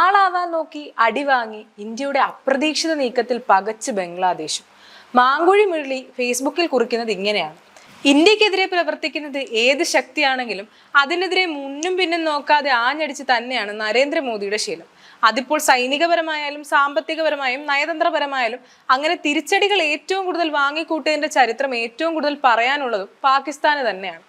ആളാവാൻ നോക്കി അടിവാങ്ങി ഇന്ത്യയുടെ അപ്രതീക്ഷിത നീക്കത്തിൽ പകച്ച് ബംഗ്ലാദേശും. മാങ്കുഴി മുരളി ഫേസ്ബുക്കിൽ കുറിക്കുന്നത് ഇങ്ങനെയാണ്. ഇന്ത്യക്കെതിരെ പ്രവർത്തിക്കുന്നത് ഏത് ശക്തിയാണെങ്കിലും അതിനെതിരെ മുന്നും പിന്നും നോക്കാതെ ആഞ്ഞടിച്ച് തന്നെയാണ് നരേന്ദ്രമോദിയുടെ ശീലം. അതിപ്പോൾ സൈനികപരമായാലും സാമ്പത്തികപരമായും നയതന്ത്രപരമായാലും അങ്ങനെ തിരിച്ചടികൾ ഏറ്റവും കൂടുതൽ വാങ്ങിക്കൂട്ടിയതിന്റെ ചരിത്രം ഏറ്റവും കൂടുതൽ പറയാനുള്ളതും പാകിസ്ഥാന് തന്നെയാണ്.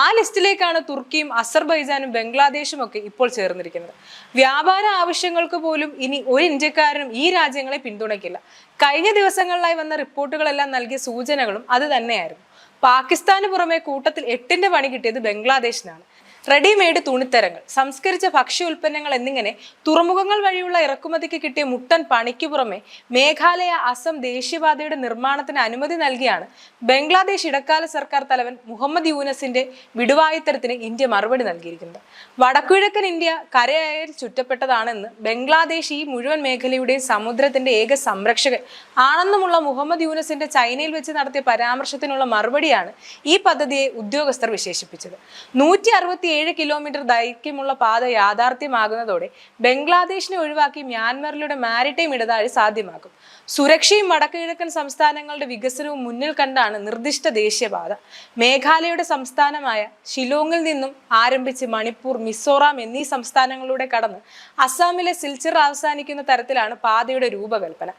ആ ലിസ്റ്റിലേക്കാണ് തുർക്കിയും അസർബൈജാനും ബംഗ്ലാദേശും ഒക്കെ ഇപ്പോൾ ചേർന്നിരിക്കുന്നത്. വ്യാപാര ആവശ്യങ്ങൾക്ക് പോലും ഇനി ഒരു ഇന്ത്യക്കാരനും ഈ രാജ്യങ്ങളെ പിന്തുണയ്ക്കില്ല. കഴിഞ്ഞ ദിവസങ്ങളിലായി വന്ന റിപ്പോർട്ടുകളെല്ലാം നൽകിയ സൂചനകളും അത് തന്നെയായിരുന്നു. പാകിസ്ഥാന് പുറമെ കൂട്ടത്തിൽ എട്ടിന്റെ പണി കിട്ടിയത് ബംഗ്ലാദേശിനാണ്. റെഡിമെയ്ഡ് തുണിത്തരങ്ങൾ സംസ്കരിച്ച ഭക്ഷ്യ ഉൽപ്പന്നങ്ങൾ എന്നിങ്ങനെ തുറമുഖങ്ങൾ വഴിയുള്ള ഇറക്കുമതിക്ക് കിട്ടിയ മുട്ടൻ പണിക്ക് പുറമെ മേഘാലയ അസം ദേശീയപാതയുടെ നിർമ്മാണത്തിന് അനുമതി നൽകിയാണ് ബംഗ്ലാദേശ് ഇടക്കാല സർക്കാർ തലവൻ മുഹമ്മദ് യൂനസിന്റെ വിടുവായുത്തരത്തിന് ഇന്ത്യ മറുപടി നൽകിയിരിക്കുന്നത്. വടക്കുകിഴക്കൻ ഇന്ത്യ കരയായാൽ ചുറ്റപ്പെട്ടതാണെന്ന് ബംഗ്ലാദേശ് ഈ മുഴുവൻ മേഖലയുടെയും സമുദ്രത്തിന്റെ ഏക സംരക്ഷകൻ ആണെന്നുമുള്ള മുഹമ്മദ് യൂനസിന്റെ ചൈനയിൽ വെച്ച് നടത്തിയ പരാമർശത്തിനുള്ള മറുപടിയാണ് ഈ പദ്ധതിയെ ഉദ്യോഗസ്ഥർ വിശേഷിപ്പിച്ചത്. നൂറ്റി ഏഴ് കിലോമീറ്റർ ദൈർഘ്യമുള്ള പാത യാഥാർത്ഥ്യമാകുന്നതോടെ ബംഗ്ലാദേശിനെ ഒഴിവാക്കി മ്യാൻമറിലൂടെ മാരിടൈം ഇടതാഴി സാധ്യമാക്കും. സുരക്ഷയും വടക്കുകിഴക്കൻ സംസ്ഥാനങ്ങളുടെ വികസനവും മുന്നിൽ കണ്ടാണ് നിർദ്ദിഷ്ട ദേശീയപാത. മേഘാലയയുടെ സംസ്ഥാനമായ ഷിലോങ്ങിൽ നിന്നും ആരംഭിച്ച് മണിപ്പൂർ മിസോറാം എന്നീ സംസ്ഥാനങ്ങളിലൂടെ കടന്ന് അസാമിലെ സിൽച്ചർ അവസാനിക്കുന്ന തരത്തിലാണ് പാതയുടെ രൂപകൽപ്പന.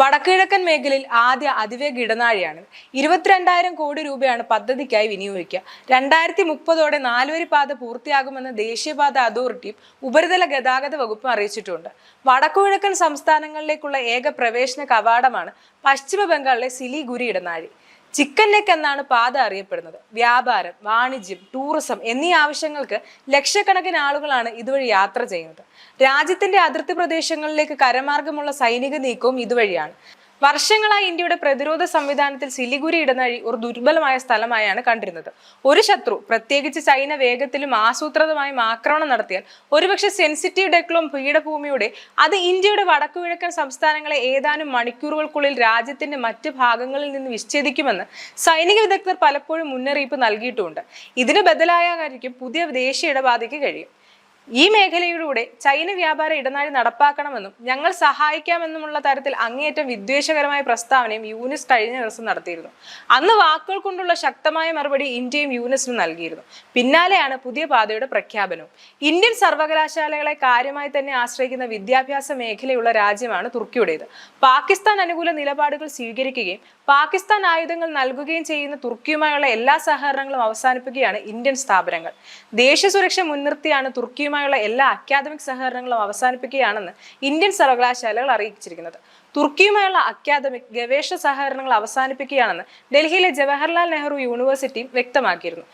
വടക്കുകിഴക്കൻ മേഖലയിൽ ആദ്യ അതിവേഗ ഇടനാഴിയാണ്. ഇരുപത്തിരണ്ടായിരം കോടി രൂപയാണ് പദ്ധതിക്കായി വിനിയോഗിക്കുക. രണ്ടായിരത്തി മുപ്പതോടെ നാലുവരി പാത പൂർത്തിയാകുമെന്ന് ദേശീയപാത അതോറിറ്റിയും ഉപരിതല ഗതാഗത വകുപ്പും അറിയിച്ചിട്ടുണ്ട്. വടക്കുകിഴക്കൻ സംസ്ഥാനങ്ങളിലേക്കുള്ള ഏക പ്രവേശന കവാടമാണ് പശ്ചിമ ബംഗാളിലെ സിലിഗുരി ഇടനാഴി. ചിക്കൻ നെക്ക് എന്നാണ് പാത അറിയപ്പെടുന്നത്. വ്യാപാരം വാണിജ്യം ടൂറിസം എന്നീ ആവശ്യങ്ങൾക്ക് ലക്ഷക്കണക്കിന് ആളുകളാണ് ഇതുവഴി യാത്ര ചെയ്യുന്നത്. രാജ്യത്തിന്റെ അതിർത്തി പ്രദേശങ്ങളിലേക്ക് കരമാർഗമുള്ള സൈനിക നീക്കവും ഇതുവഴിയാണ്. വർഷങ്ങളായി ഇന്ത്യയുടെ പ്രതിരോധ സംവിധാനത്തിൽ സിലിഗുരി ഇടനാഴി ഒരു ദുർബലമായ സ്ഥലമായാണ് കണ്ടിരുന്നത്. ഒരു ശത്രു പ്രത്യേകിച്ച് ചൈന വേഗത്തിലും ആസൂത്രിതമായും ആക്രമണം നടത്തിയാൽ ഒരുപക്ഷെ സെൻസിറ്റീവ് ഡെക്ലോം പീഠഭൂമിയുടെ അത് ഇന്ത്യയുടെ വടക്കുകിഴക്കൻ സംസ്ഥാനങ്ങളെ ഏതാനും മണിക്കൂറുകൾക്കുള്ളിൽ രാജ്യത്തിന്റെ മറ്റ് ഭാഗങ്ങളിൽ നിന്ന് വിച്ഛേദിക്കുമെന്ന് സൈനിക വിദഗ്ധർ പലപ്പോഴും മുന്നറിയിപ്പ് നൽകിയിട്ടുമുണ്ട്. ഇതിന് ബദലായായിരിക്കും പുതിയ ദേശീയ ഇടപാതയ്ക്ക് കഴിയും. ഈ മേഖലയിലൂടെ ചൈന വ്യാപാര ഇടനാഴി നടപ്പാക്കണമെന്നും ഞങ്ങൾ സഹായിക്കാമെന്നുമുള്ള തരത്തിൽ അങ്ങേയറ്റം വിദ്വേഷകരമായ പ്രസ്താവനയും യൂനിസ് കഴിഞ്ഞ ദിവസം നടത്തിയിരുന്നു. അന്ന് വാക്കുകൾ കൊണ്ടുള്ള ശക്തമായ മറുപടി ഇന്ത്യയും യൂനിസിനും നൽകിയിരുന്നു. പിന്നാലെയാണ് പുതിയ പാതയുടെ പ്രഖ്യാപനവും. ഇന്ത്യൻ സർവകലാശാലകളെ കാര്യമായി തന്നെ ആശ്രയിക്കുന്ന വിദ്യാഭ്യാസ മേഖലയുള്ള രാജ്യമാണ് തുർക്കിയുടേത്. പാകിസ്ഥാൻ അനുകൂല നിലപാടുകൾ സ്വീകരിക്കുകയും പാകിസ്ഥാൻ ആയുധങ്ങൾ നൽകുകയും ചെയ്യുന്ന തുർക്കിയുമായുള്ള എല്ലാ സഹകരണങ്ങളും അവസാനിപ്പിക്കുകയാണ് ഇന്ത്യൻ സ്ഥാപനങ്ങൾ. ദേശീയ സുരക്ഷ മുൻനിർത്തിയാണ് തുർക്കിയുമായുള്ള എല്ലാ അക്കാദമിക് സഹകരണങ്ങളും അവസാനിപ്പിക്കുകയാണെന്ന് ഇന്ത്യൻ സർവകലാശാലകൾ അറിയിച്ചിരിക്കുന്നത്. തുർക്കിയുമായുള്ള അക്കാദമിക് ഗവേഷണ സഹകരണങ്ങൾ അവസാനിപ്പിക്കുകയാണെന്ന് ഡൽഹിയിലെ ജവഹർലാൽ നെഹ്റു യൂണിവേഴ്സിറ്റിയും വ്യക്തമാക്കിയിരുന്നു.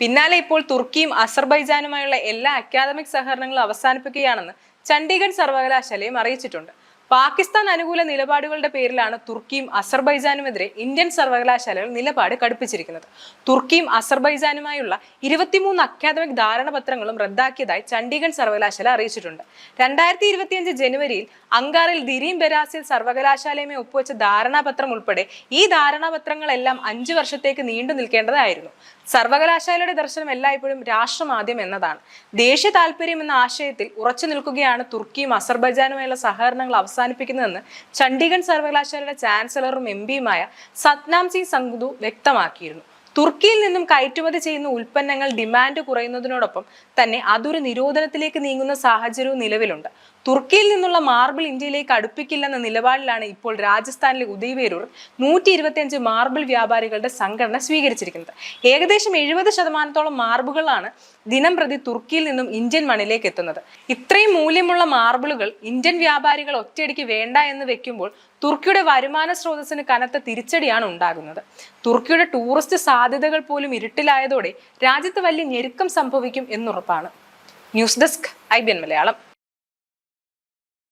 പിന്നാലെ ഇപ്പോൾ തുർക്കിയും അസർബൈജാനുമായുള്ള എല്ലാ അക്കാദമിക് സഹകരണങ്ങളും അവസാനിപ്പിക്കുകയാണെന്ന് ചണ്ഡീഗഡ് സർവകലാശാലയും അറിയിച്ചിട്ടുണ്ട്. പാകിസ്ഥാൻ അനുകൂല നിലപാടുകളുടെ പേരിലാണ് തുർക്കിയും അസർബൈജാനുമെതിരെ ഇന്ത്യൻ സർവകലാശാലകൾ നിലപാട് കടുപ്പിച്ചിരിക്കുന്നത്. തുർക്കിയും അസർബൈജാനുമായുള്ള ഇരുപത്തിമൂന്ന് അക്കാദമിക് ധാരണപത്രങ്ങളും റദ്ദാക്കിയതായി ചണ്ഡീഗഡ് സർവകലാശാല അറിയിച്ചിട്ടുണ്ട്. രണ്ടായിരത്തി ഇരുപത്തിയഞ്ച് ജനുവരിയിൽ അങ്കാറിൽ ദിരീം ബെരാസിൽ സർവകലാശാലയുമായി ഒപ്പുവെച്ച ധാരണാപത്രം ഉൾപ്പെടെ ഈ ധാരണാപത്രങ്ങളെല്ലാം അഞ്ചു വർഷത്തേക്ക് നീണ്ടു നിൽക്കേണ്ടതായിരുന്നു സർവകലാശാലയുടെ ദർശനം എല്ലായ്പ്പോഴും രാഷ്ട്രമാദ്യം എന്നതാണ്. ദേശീയ താല്പര്യം എന്ന ആശയത്തിൽ ഉറച്ചു നിൽക്കുകയാണ് തുർക്കിയും അസർബൈജാനുമായുള്ള സഹകരണങ്ങൾ അവസാനിപ്പിക്കുന്നതെന്ന് ചണ്ഡീഗഡ് സർവകലാശാലയുടെ ചാൻസലറും എം പിയുമായ സത്നാം സിംഗ് സംഗുദു വ്യക്തമാക്കിയിരുന്നു. തുർക്കിയിൽ നിന്നും കയറ്റുമതി ചെയ്യുന്ന ഉൽപ്പന്നങ്ങൾ ഡിമാൻഡ് കുറയുന്നതിനോടൊപ്പം തന്നെ അതൊരു നിരോധനത്തിലേക്ക് നീങ്ങുന്ന സാഹചര്യവും നിലവിലുണ്ട്. തുർക്കിയിൽ നിന്നുള്ള മാർബിൾ ഇന്ത്യയിലേക്ക് അടുപ്പിക്കില്ലെന്ന നിലപാടിലാണ് ഇപ്പോൾ രാജസ്ഥാനിലെ ഉദയവേരൂർ നൂറ്റി ഇരുപത്തിയഞ്ച് മാർബിൾ വ്യാപാരികളുടെ സംഘടന സ്വീകരിച്ചിരിക്കുന്നത്. ഏകദേശം എഴുപത് ശതമാനത്തോളം മാർബിളുകളാണ് ദിനം പ്രതി തുർക്കിയിൽ നിന്നും ഇന്ത്യൻ മണ്ണിലേക്ക് എത്തുന്നത്. ഇത്രയും മൂല്യമുള്ള മാർബിളുകൾ ഇന്ത്യൻ വ്യാപാരികൾ ഒറ്റയടിക്ക് വേണ്ട എന്ന് വെക്കുമ്പോൾ തുർക്കിയുടെ വരുമാന സ്രോതസ്സിന് കനത്ത തിരിച്ചടിയാണ് ഉണ്ടാകുന്നത്. തുർക്കിയുടെ ടൂറിസ്റ്റ് സാധ്യതകൾ പോലും ഇരുട്ടിലായതോടെ രാജ്യത്ത് വലിയ ഞെരുക്കം സംഭവിക്കും എന്നുറപ്പാണ്. News desk I B N Malayalam.